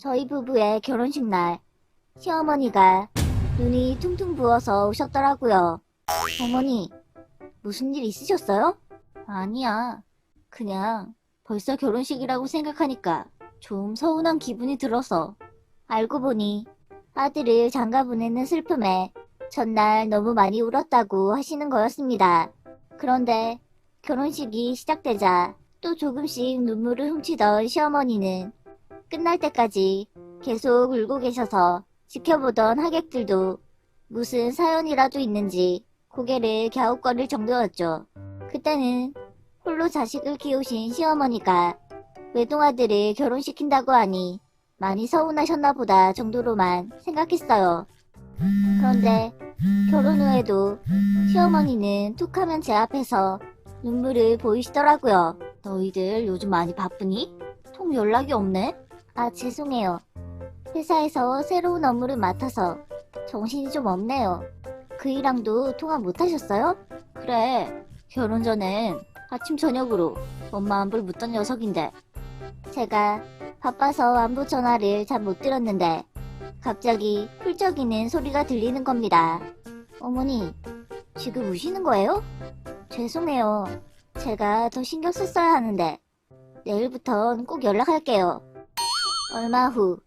저희 부부의 결혼식 날 시어머니가 눈이 퉁퉁 부어서 오셨더라고요. 어머니, 무슨 일 있으셨어요? 아니야. 그냥 벌써 결혼식이라고 생각하니까 좀 서운한 기분이 들어서 알고 보니 아들을 장가 보내는 슬픔에 전날 너무 많이 울었다고 하시는 거였습니다. 그런데 결혼식이 시작되자 또 조금씩 눈물을 훔치던 시어머니는 끝날 때까지 계속 울고 계셔서 지켜보던 하객들도 무슨 사연이라도 있는지 고개를 갸웃거릴 정도였죠. 그때는 홀로 자식을 키우신 시어머니가 외동아들을 결혼시킨다고 하니 많이 서운하셨나 보다 정도로만 생각했어요. 그런데 결혼 후에도 시어머니는 툭하면 제 앞에서 눈물을 보이시더라고요. 너희들 요즘 많이 바쁘니? 통 연락이 없네? 아, 죄송해요. 회사에서 새로운 업무를 맡아서 정신이 좀 없네요. 그이랑도 통화 못 하셨어요? 그래. 결혼 전엔 아침 저녁으로 엄마 안부를 묻던 녀석인데. 제가 바빠서 안부 전화를 잘 못 들었는데 갑자기 훌쩍이는 소리가 들리는 겁니다. 어머니, 지금 우시는 거예요? 죄송해요. 제가 더 신경 썼어야 하는데 내일부턴 꼭 연락할게요. 얼마 후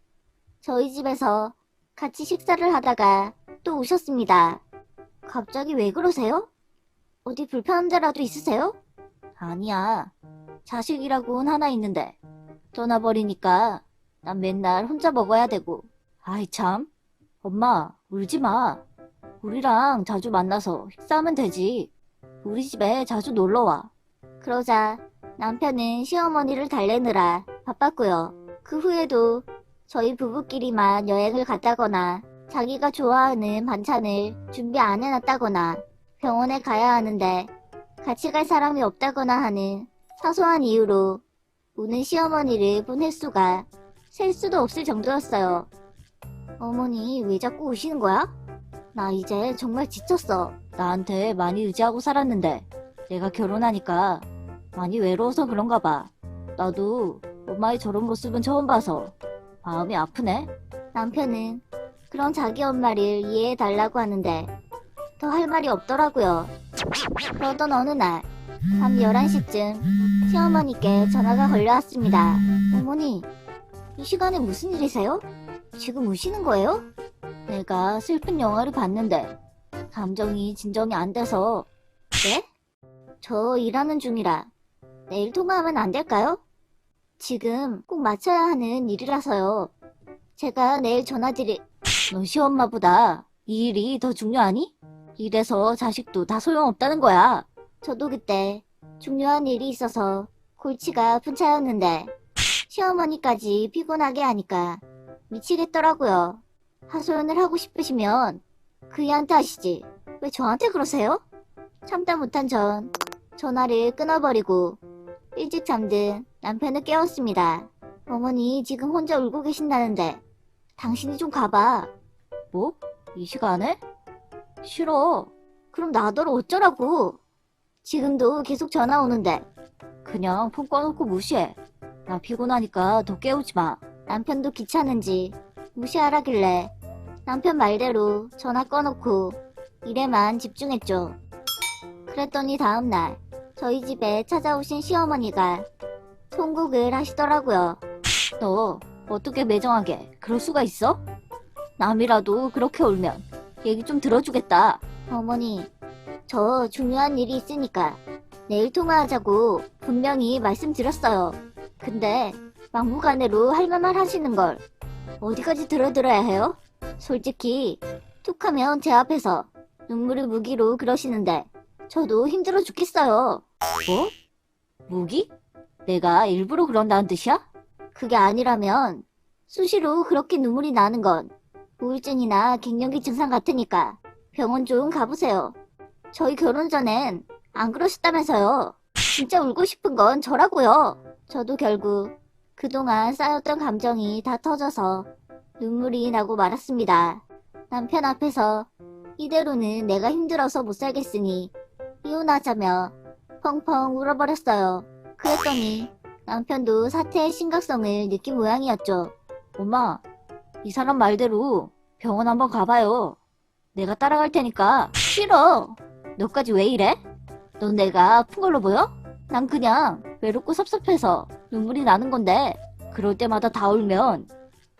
저희 집에서 같이 식사를 하다가 또 우셨습니다. 갑자기 왜 그러세요? 어디 불편한 데라도 있으세요? 아니야. 자식이라고는 하나 있는데 떠나버리니까 난 맨날 혼자 먹어야 되고. 아이 참. 엄마, 울지 마. 우리랑 자주 만나서 식사하면 되지. 우리 집에 자주 놀러 와. 그러자 남편은 시어머니를 달래느라 바빴고요. 그 후에도 저희 부부끼리만 여행을 갔다거나 자기가 좋아하는 반찬을 준비 안 해놨다거나 병원에 가야 하는데 같이 갈 사람이 없다거나 하는 사소한 이유로 우는 시어머니를 본 횟수가 셀 수도 없을 정도였어요. 어머니 왜 자꾸 우시는 거야? 나 이제 정말 지쳤어. 나한테 많이 의지하고 살았는데 내가 결혼하니까 많이 외로워서 그런가 봐. 나도 엄마의 저런 모습은 처음 봐서 마음이 아프네. 남편은 그런 자기 엄마를 이해해달라고 하는데 더 할 말이 없더라고요. 그러던 어느 날 밤 11시쯤 시어머니께 전화가 걸려왔습니다. 어머니, 이 시간에 무슨 일이세요? 지금 우시는 거예요? 내가 슬픈 영화를 봤는데 감정이 진정이 안 돼서 네? 저 일하는 중이라 내일 통화하면 안 될까요? 지금 꼭 맞춰야 하는 일이라서요. 제가 내일 전화드리... 너 시엄마보다 이 일이 더 중요하니? 이래서 자식도 다 소용없다는 거야. 저도 그때 중요한 일이 있어서 골치가 아픈 차였는데 시어머니까지 피곤하게 하니까 미치겠더라고요. 하소연을 하고 싶으시면 그이한테 하시지. 왜 저한테 그러세요? 참다 못한 전 전화를 끊어버리고 일찍 잠든 남편을 깨웠습니다. 어머니 지금 혼자 울고 계신다는데 당신이 좀 가봐. 뭐? 이 시간에? 싫어. 그럼 나더러 어쩌라고. 지금도 계속 전화 오는데 그냥 폰 꺼놓고 무시해. 나 피곤하니까 더 깨우지 마. 남편도 귀찮은지 무시하라길래 남편 말대로 전화 꺼놓고 일에만 집중했죠. 그랬더니 다음날 저희 집에 찾아오신 시어머니가 통곡을 하시더라고요. 너 어떻게 매정하게 그럴 수가 있어? 남이라도 그렇게 울면 얘기 좀 들어주겠다. 어머니, 저 중요한 일이 있으니까 내일 통화하자고 분명히 말씀드렸어요. 근데 막무가내로 할 말만 하시는 걸 어디까지 들어들어야 해요? 솔직히 툭하면 제 앞에서 눈물을 무기로 그러시는데 저도 힘들어 죽겠어요. 뭐? 무기? 내가 일부러 그런다는 뜻이야? 그게 아니라면 수시로 그렇게 눈물이 나는 건 우울증이나 갱년기 증상 같으니까 병원 좀 가보세요. 저희 결혼 전엔 안 그러셨다면서요. 진짜 울고 싶은 건 저라고요. 저도 결국 그동안 쌓였던 감정이 다 터져서 눈물이 나고 말았습니다. 남편 앞에서 이대로는 내가 힘들어서 못 살겠으니 이혼하자며 펑펑 울어버렸어요. 그랬더니 남편도 사태의 심각성을 느낀 모양이었죠. 엄마, 이 사람 말대로 병원 한번 가봐요. 내가 따라갈 테니까. 싫어. 너까지 왜 이래? 넌 내가 아픈 걸로 보여? 난 그냥 외롭고 섭섭해서 눈물이 나는 건데 그럴 때마다 다 울면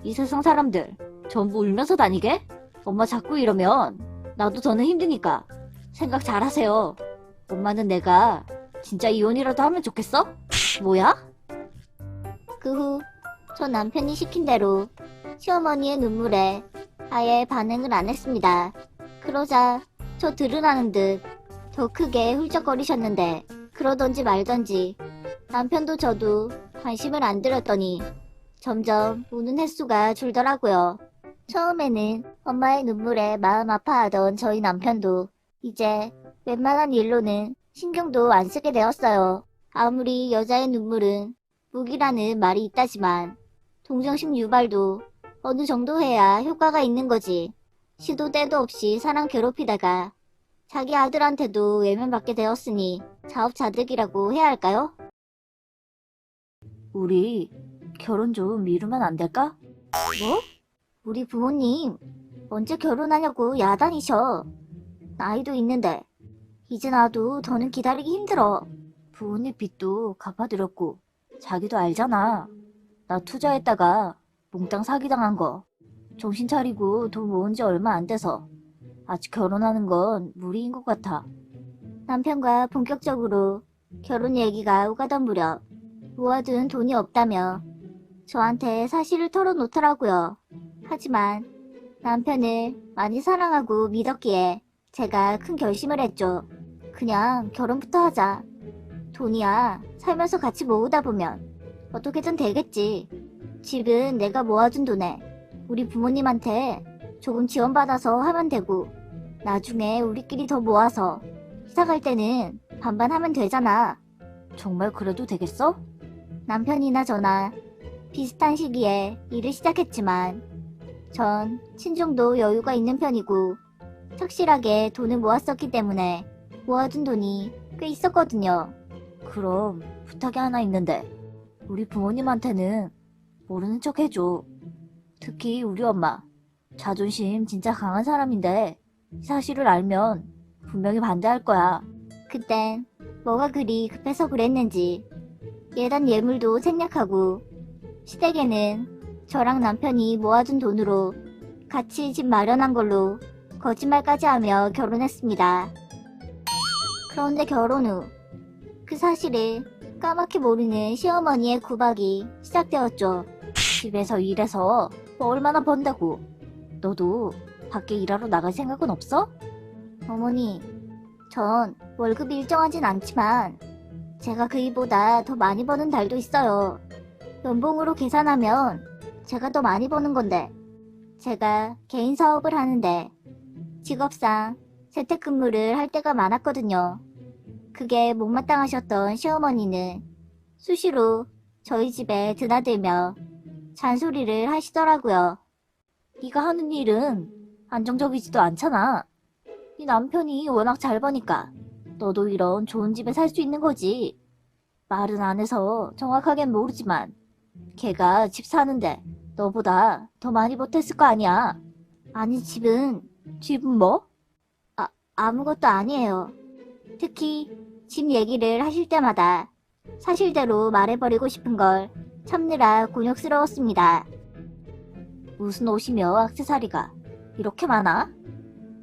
이 세상 사람들 전부 울면서 다니게? 엄마 자꾸 이러면 나도 더는 힘드니까 생각 잘하세요. 엄마는 내가 진짜 이혼이라도 하면 좋겠어? 뭐야? 그 후 저 남편이 시킨 대로 시어머니의 눈물에 아예 반응을 안 했습니다. 그러자 저 드러나는 듯 더 크게 훌쩍거리셨는데 그러던지 말던지 남편도 저도 관심을 안 들었더니 점점 우는 횟수가 줄더라고요. 처음에는 엄마의 눈물에 마음 아파하던 저희 남편도 이제 웬만한 일로는 신경도 안 쓰게 되었어요. 아무리 여자의 눈물은 무기라는 말이 있다지만 동정심 유발도 어느 정도 해야 효과가 있는 거지. 시도 때도 없이 사람 괴롭히다가 자기 아들한테도 외면받게 되었으니 자업자득이라고 해야 할까요? 우리 결혼 좀 미루면 안 될까? 뭐? 우리 부모님 언제 결혼하냐고 야단이셔. 나이도 있는데 이제 나도 더는 기다리기 힘들어. 부모님 빚도 갚아드렸고 자기도 알잖아. 나 투자했다가 몽땅 사기당한 거. 정신 차리고 돈 모은 지 얼마 안 돼서 아직 결혼하는 건 무리인 것 같아. 남편과 본격적으로 결혼 얘기가 오가던 무렵 모아둔 돈이 없다며 저한테 사실을 털어놓더라고요. 하지만 남편을 많이 사랑하고 믿었기에 제가 큰 결심을 했죠. 그냥 결혼부터 하자. 돈이야 살면서 같이 모으다 보면 어떻게든 되겠지. 집은 내가 모아준 돈에 우리 부모님한테 조금 지원받아서 하면 되고 나중에 우리끼리 더 모아서 이사 갈 때는 반반 하면 되잖아. 정말 그래도 되겠어? 남편이나 저나 비슷한 시기에 일을 시작했지만 전 친정도 여유가 있는 편이고 착실하게 돈을 모았었기 때문에 모아둔 돈이 꽤 있었거든요. 그럼 부탁이 하나 있는데 우리 부모님한테는 모르는 척 해줘. 특히 우리 엄마 자존심 진짜 강한 사람인데 이 사실을 알면 분명히 반대할 거야. 그땐 뭐가 그리 급해서 그랬는지 예단 예물도 생략하고 시댁에는 저랑 남편이 모아둔 돈으로 같이 집 마련한 걸로 거짓말까지 하며 결혼했습니다. 그런데 결혼 후 그 사실을 까맣게 모르는 시어머니의 구박이 시작되었죠. 집에서 일해서 뭐 얼마나 번다고. 너도 밖에 일하러 나갈 생각은 없어? 어머니, 전 월급이 일정하진 않지만 제가 그이보다 더 많이 버는 달도 있어요. 연봉으로 계산하면 제가 더 많이 버는 건데 제가 개인 사업을 하는데 직업상 재택근무를 할 때가 많았거든요. 그게 못마땅하셨던 시어머니는 수시로 저희 집에 드나들며 잔소리를 하시더라고요. 네가 하는 일은 안정적이지도 않잖아. 네 남편이 워낙 잘 버니까 너도 이런 좋은 집에 살 수 있는 거지. 말은 안 해서 정확하겐 모르지만 걔가 집 사는데 너보다 더 많이 보탰을 거 아니야. 아니 집은 집은 뭐? 아 아무것도 아니에요. 특히 집 얘기를 하실 때마다 사실대로 말해버리고 싶은 걸 참느라 곤욕스러웠습니다. 무슨 옷이며 액세서리가 이렇게 많아?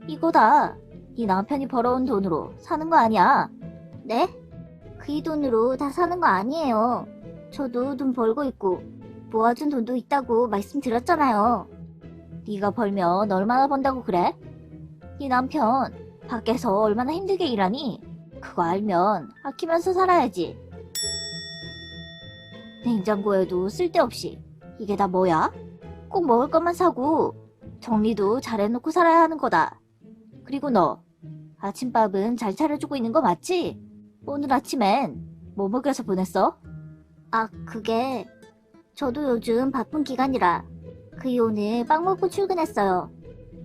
이거 다. 네 남편이 벌어온 돈으로 사는 거 아니야? 네? 그이 돈으로 다 사는 거 아니에요. 저도 돈 벌고 있고 모아둔 돈도 있다고 말씀드렸잖아요. 네가 벌면 얼마나 번다고 그래? 네 남편 밖에서 얼마나 힘들게 일하니? 그거 알면 아끼면서 살아야지. 냉장고에도 쓸데없이 이게 다 뭐야? 꼭 먹을 것만 사고 정리도 잘 해놓고 살아야 하는 거다. 그리고 너 아침밥은 잘 차려주고 있는 거 맞지? 오늘 아침엔 뭐 먹여서 보냈어? 아 그게 저도 요즘 바쁜 기간이라 그이 오늘 빵 먹고 출근했어요.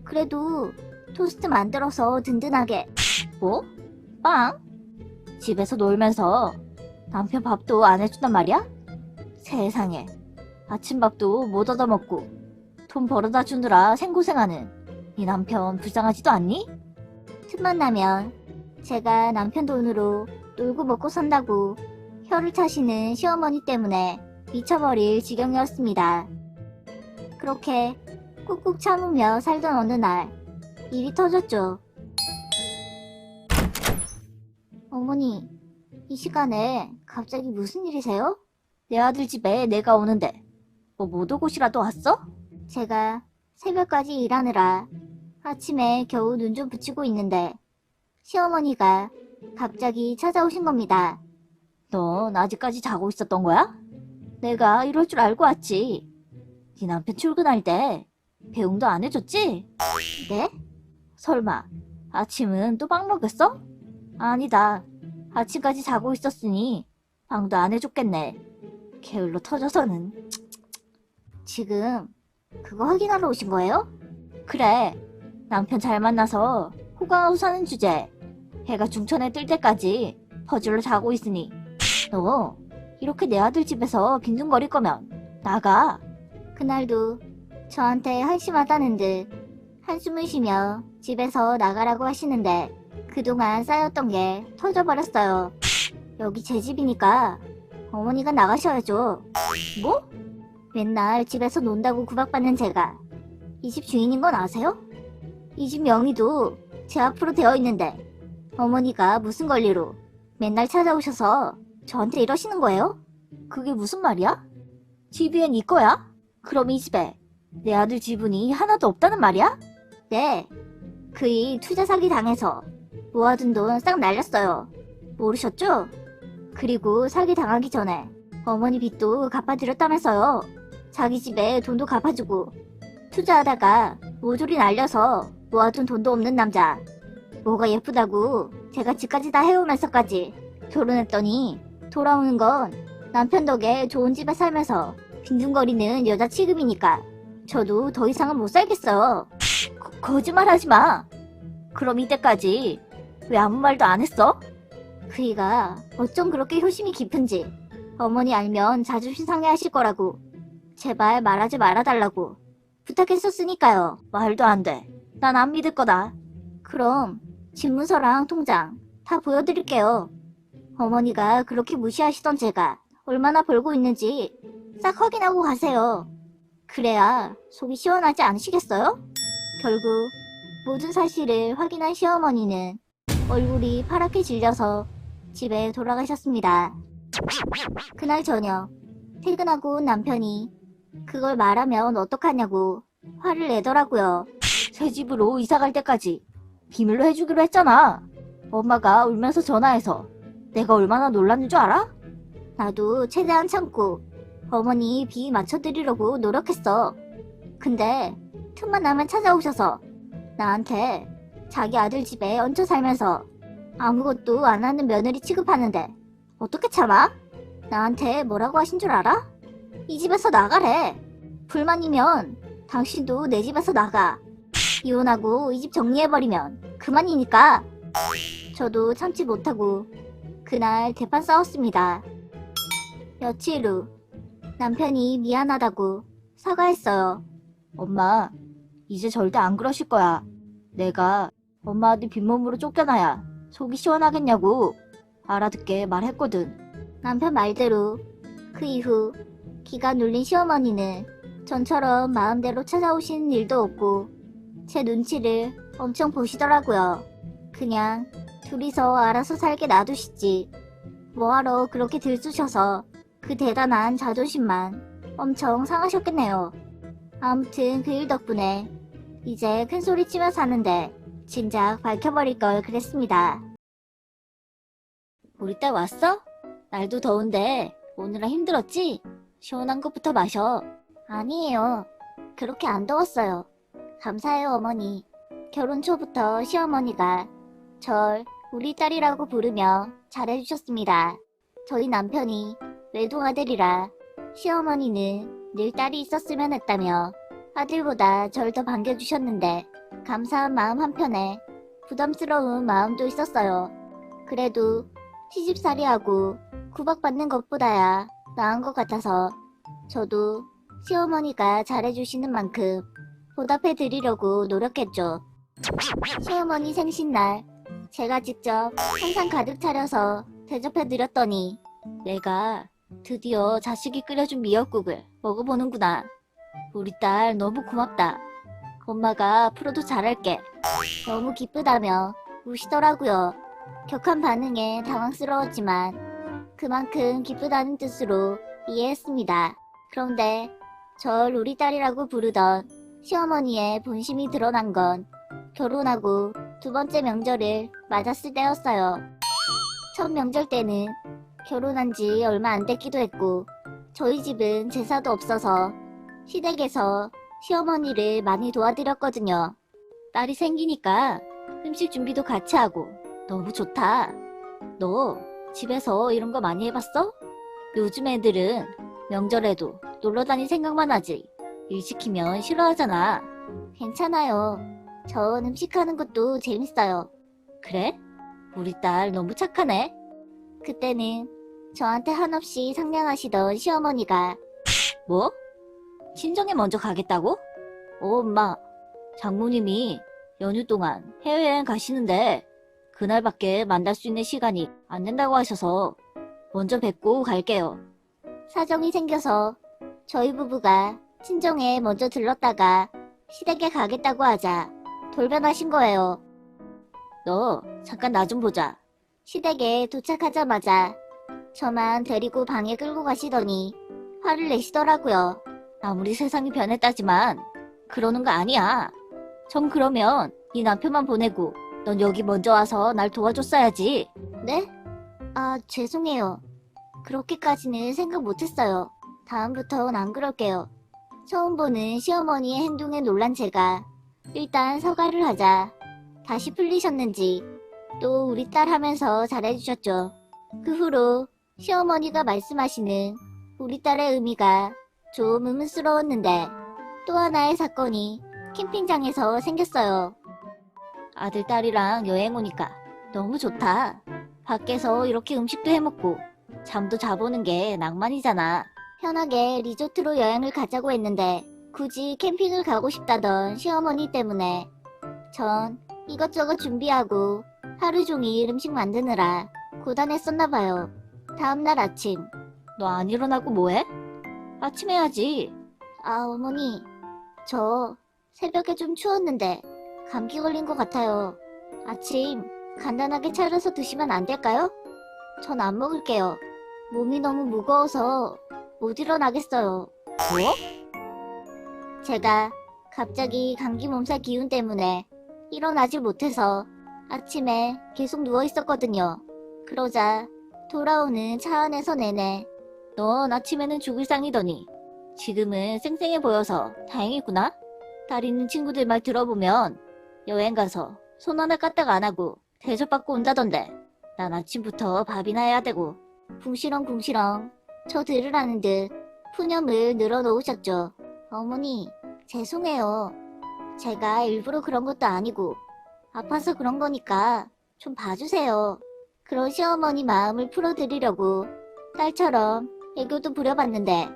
그래도 토스트 만들어서 든든하게 뭐? 빵? 집에서 놀면서 남편 밥도 안 해준단 말이야? 세상에 아침밥도 못 얻어먹고 돈 벌어다 주느라 생고생하는 네 남편 불쌍하지도 않니? 틈만 나면 제가 남편 돈으로 놀고 먹고 산다고 혀를 차시는 시어머니 때문에 미쳐버릴 지경이었습니다. 그렇게 꾹꾹 참으며 살던 어느 날 일이 터졌죠. 어머니, 이 시간에 갑자기 무슨 일이세요? 내 아들 집에 내가 오는데 뭐 모도곳이라도 왔어? 제가 새벽까지 일하느라 아침에 겨우 눈 좀 붙이고 있는데 시어머니가 갑자기 찾아오신 겁니다. 넌 아직까지 자고 있었던 거야? 내가 이럴 줄 알고 왔지. 네 남편 출근할 때 배웅도 안 해줬지? 네? 설마 아침은 또 빵 먹였어? 아니다. 아침까지 자고 있었으니 방도 안 해줬겠네. 게을러 터져서는. 지금 그거 확인하러 오신 거예요? 그래. 남편 잘 만나서 호강하고 사는 주제. 해가 중천에 뜰 때까지 퍼즐로 자고 있으니 너 이렇게 내 아들 집에서 빈둥거릴 거면 나가. 그날도 저한테 한심하다는 듯 한숨을 쉬며 집에서 나가라고 하시는데 그동안 쌓였던 게 터져버렸어요. 여기 제 집이니까 어머니가 나가셔야죠. 뭐? 맨날 집에서 논다고 구박받는 제가 이 집 주인인 건 아세요? 이 집 명의도 제 앞으로 되어 있는데 어머니가 무슨 권리로 맨날 찾아오셔서 저한테 이러시는 거예요? 그게 무슨 말이야? 집이 네 거야? 그럼 이 집에 내 아들 지분이 하나도 없다는 말이야? 네. 그이 투자 사기 당해서 모아둔 돈 싹 날렸어요. 모르셨죠? 그리고 사기 당하기 전에 어머니 빚도 갚아드렸다면서요. 자기 집에 돈도 갚아주고 투자하다가 모조리 날려서 모아둔 돈도 없는 남자. 뭐가 예쁘다고 제가 집까지 다 해오면서까지 결혼했더니 돌아오는 건 남편 덕에 좋은 집에 살면서 빈둥거리는 여자 취급이니까 저도 더 이상은 못 살겠어요. 거, 거짓말 하지 마. 그럼 이때까지 왜 아무 말도 안 했어? 그이가 어쩜 그렇게 효심이 깊은지 어머니 알면 자존심 상해하실 거라고 제발 말하지 말아달라고 부탁했었으니까요. 말도 안 돼. 난 안 믿을 거다. 그럼 집문서랑 통장 다 보여드릴게요. 어머니가 그렇게 무시하시던 제가 얼마나 벌고 있는지 싹 확인하고 가세요. 그래야 속이 시원하지 않으시겠어요? 결국 모든 사실을 확인한 시어머니는 얼굴이 파랗게 질려서 집에 돌아가셨습니다. 그날 저녁 퇴근하고 온 남편이 그걸 말하면 어떡하냐고 화를 내더라고요. 새 집으로 이사 갈 때까지 비밀로 해주기로 했잖아. 엄마가 울면서 전화해서 내가 얼마나 놀랐는 줄 알아? 나도 최대한 참고 어머니 비 맞춰드리려고 노력했어. 근데 틈만 나면 찾아오셔서 나한테 자기 아들 집에 얹혀 살면서 아무것도 안 하는 며느리 취급하는데 어떻게 참아? 나한테 뭐라고 하신 줄 알아? 이 집에서 나가래. 불만이면 당신도 내 집에서 나가. 이혼하고 이 집 정리해버리면 그만이니까. 저도 참지 못하고 그날 대판 싸웠습니다. 며칠 후 남편이 미안하다고 사과했어요. 엄마, 이제 절대 안 그러실 거야. 내가 엄마한테 빈몸으로 쫓겨나야 속이 시원하겠냐고 알아듣게 말했거든. 남편 말대로 그 이후 기가 눌린 시어머니는 전처럼 마음대로 찾아오시는 일도 없고 제 눈치를 엄청 보시더라고요. 그냥 둘이서 알아서 살게 놔두시지. 뭐하러 그렇게 들쑤셔서 그 대단한 자존심만 엄청 상하셨겠네요. 아무튼 그 일 덕분에 이제 큰 소리 치며 사는데 진작 밝혀버릴 걸 그랬습니다. 우리 딸 왔어? 날도 더운데 오느라 힘들었지? 시원한 것부터 마셔. 아니에요. 그렇게 안 더웠어요. 감사해요, 어머니. 결혼 초부터 시어머니가 절 우리 딸이라고 부르며 잘해주셨습니다. 저희 남편이 외동아들이라 시어머니는 늘 딸이 있었으면 했다며 아들보다 절 더 반겨주셨는데 감사한 마음 한편에 부담스러운 마음도 있었어요. 그래도 시집살이하고 구박받는 것보다야 나은 것 같아서 저도 시어머니가 잘해주시는 만큼 보답해 드리려고 노력했죠. 시어머니 생신날 제가 직접 한상 가득 차려서 대접해 드렸더니 내가 드디어 자식이 끓여준 미역국을 먹어보는구나. 우리 딸 너무 고맙다. 엄마가 앞으로도 잘할게. 너무 기쁘다며 우시더라고요. 격한 반응에 당황스러웠지만 그만큼 기쁘다는 뜻으로 이해했습니다. 그런데 절 우리 딸이라고 부르던 시어머니의 본심이 드러난 건 결혼하고 두 번째 명절을 맞았을 때였어요. 첫 명절 때는 결혼한 지 얼마 안 됐기도 했고 저희 집은 제사도 없어서 시댁에서 시어머니를 많이 도와드렸거든요. 딸이 생기니까 음식 준비도 같이 하고 너무 좋다. 너 집에서 이런 거 많이 해봤어? 요즘 애들은 명절에도 놀러 다닐 생각만 하지. 일 시키면 싫어하잖아. 괜찮아요. 전 음식하는 것도 재밌어요. 그래? 우리 딸 너무 착하네. 그때는 저한테 한없이 상냥하시던 시어머니가 뭐? 친정에 먼저 가겠다고? 어, 엄마. 장모님이 연휴 동안 해외여행 가시는데 그날밖에 만날 수 있는 시간이 안 된다고 하셔서 먼저 뵙고 갈게요. 사정이 생겨서 저희 부부가 친정에 먼저 들렀다가 시댁에 가겠다고 하자 돌변하신 거예요. 너 잠깐 나 좀 보자. 시댁에 도착하자마자 저만 데리고 방에 끌고 가시더니 화를 내시더라고요. 아무리 세상이 변했다지만 그러는 거 아니야. 전 그러면 이 남편만 보내고 넌 여기 먼저 와서 날 도와줬어야지. 네? 아, 죄송해요. 그렇게까지는 생각 못했어요. 다음부턴 안 그럴게요. 처음 보는 시어머니의 행동에 놀란 제가 일단 사과를 하자 다시 풀리셨는지 또 우리 딸 하면서 잘해주셨죠. 그 후로 시어머니가 말씀하시는 우리 딸의 의미가 좀 의문스러웠는데 또 하나의 사건이 캠핑장에서 생겼어요. 아들, 딸이랑 여행 오니까 너무 좋다. 밖에서 이렇게 음식도 해먹고 잠도 자보는 게 낭만이잖아. 편하게 리조트로 여행을 가자고 했는데 굳이 캠핑을 가고 싶다던 시어머니 때문에 전 이것저것 준비하고 하루 종일 음식 만드느라 고단했었나봐요. 다음날 아침 너 안 일어나고 뭐해? 아침 해야지. 아 어머니 저 새벽에 좀 추웠는데 감기 걸린 것 같아요. 아침 간단하게 차려서 드시면 안 될까요? 전 안 먹을게요. 몸이 너무 무거워서 못 일어나겠어요. 뭐? 제가 갑자기 감기 몸살 기운 때문에 일어나질 못해서 아침에 계속 누워 있었거든요. 그러자 돌아오는 차 안에서 내내 넌 아침에는 죽을 상이더니 지금은 쌩쌩해 보여서 다행이구나. 딸 있는 친구들 말 들어보면 여행 가서 손 하나 까딱 안 하고 대접받고 온다던데 난 아침부터 밥이나 해야 되고 궁시렁궁시렁 저 들으라는 듯 푸념을 늘어놓으셨죠. 어머니 죄송해요. 제가 일부러 그런 것도 아니고 아파서 그런 거니까 좀 봐주세요. 그런 시어머니 마음을 풀어드리려고 딸처럼 애교도 부려봤는데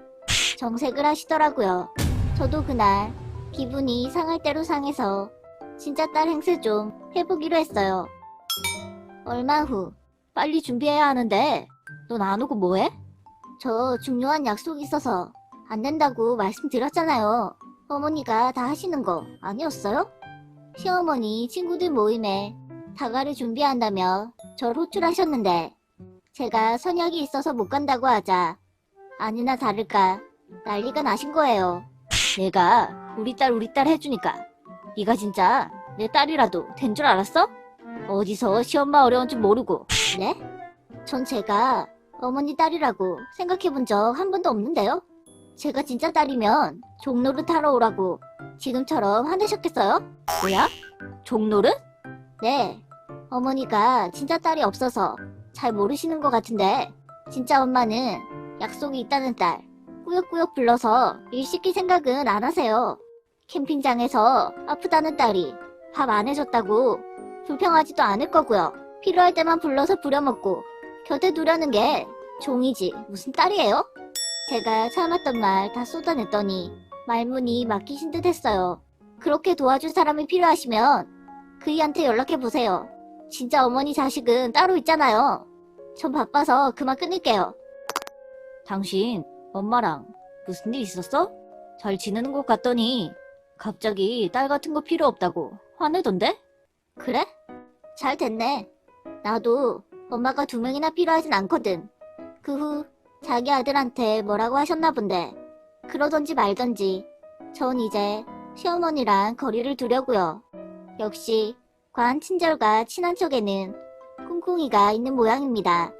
정색을 하시더라고요. 저도 그날 기분이 상할 대로 상해서 진짜 딸 행세 좀 해보기로 했어요. 얼마 후 빨리 준비해야 하는데 넌 안 오고 뭐해? 저 중요한 약속이 있어서 안 된다고 말씀드렸잖아요. 어머니가 다 하시는 거 아니었어요? 시어머니 친구들 모임에 다가를 준비한다며 절 호출하셨는데 제가 선약이 있어서 못 간다고 하자 아니나 다를까 난리가 나신 거예요. 내가 우리 딸 우리 딸 해주니까 네가 진짜 내 딸이라도 된 줄 알았어? 어디서 시엄마 어려운 줄 모르고 네? 전 제가 어머니 딸이라고 생각해 본 적 한 번도 없는데요? 제가 진짜 딸이면 종로를 타러 오라고 지금처럼 화내셨겠어요? 뭐야? 종로를? 네. 어머니가 진짜 딸이 없어서 잘 모르시는 것 같은데 진짜 엄마는 약속이 있다는 딸 꾸역꾸역 불러서 일 시킬 생각은 안 하세요. 캠핑장에서 아프다는 딸이 밥 안 해줬다고 불평하지도 않을 거고요. 필요할 때만 불러서 부려먹고 곁에 두려는 게 종이지 무슨 딸이에요? 제가 참았던 말 다 쏟아냈더니 말문이 막히신 듯 했어요. 그렇게 도와줄 사람이 필요하시면 그이한테 연락해보세요. 진짜 어머니 자식은 따로 있잖아요. 전 바빠서 그만 끊을게요. 당신 엄마랑 무슨 일 있었어? 잘 지내는 것 같더니 갑자기 딸 같은 거 필요 없다고 화내던데? 그래? 잘 됐네. 나도 엄마가 두 명이나 필요하진 않거든. 그 후 자기 아들한테 뭐라고 하셨나 본데. 그러던지 말던지 전 이제 시어머니랑 거리를 두려고요. 역시 과한 친절과 친한 척에는 꿍꿍이가 있는 모양입니다.